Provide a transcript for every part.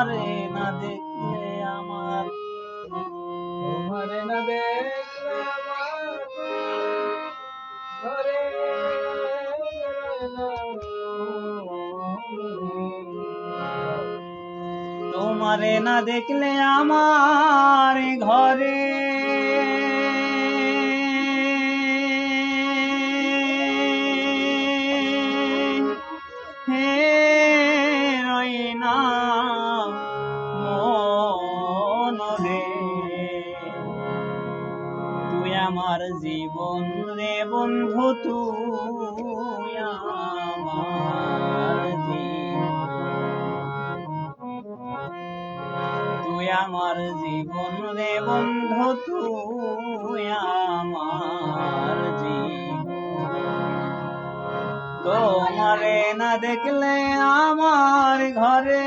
তোমারে না দেখলে আমার তোমারে না দেখলে তোমারে না দেখলে আমার ঘরে জীবন রে বন্ধু তুই আমার তুই আমার জীবন রে বন্ধু তুই আমার তোমারে না দেখলে আমার ঘরে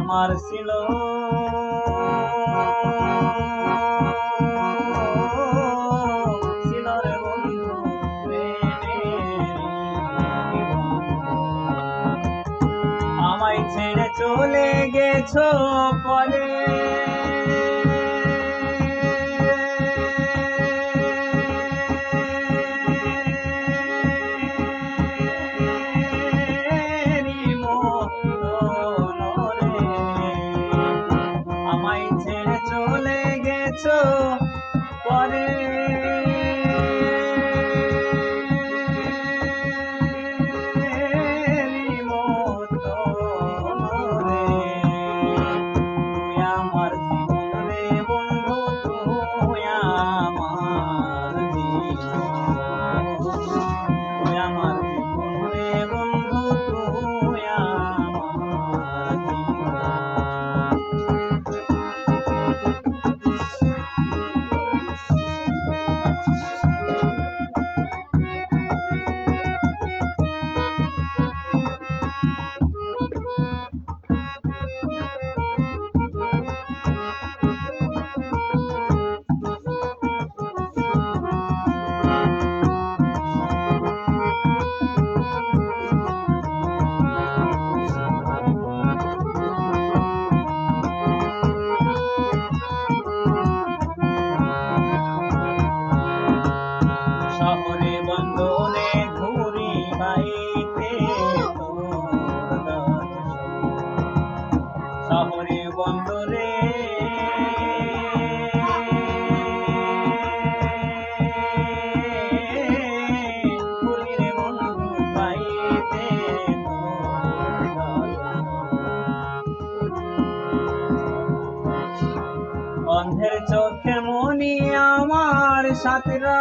আমার ছিল। আমায় ছেড়ে চলে গেছো পরে। ছো সাথীরা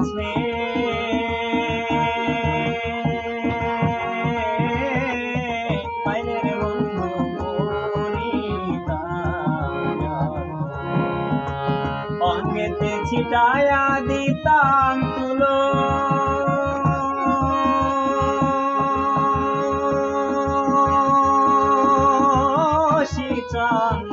কাছে অঙ্গেতে ছিটায়া দিতাম তুলো। শিচাম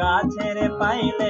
গাছের পাইলে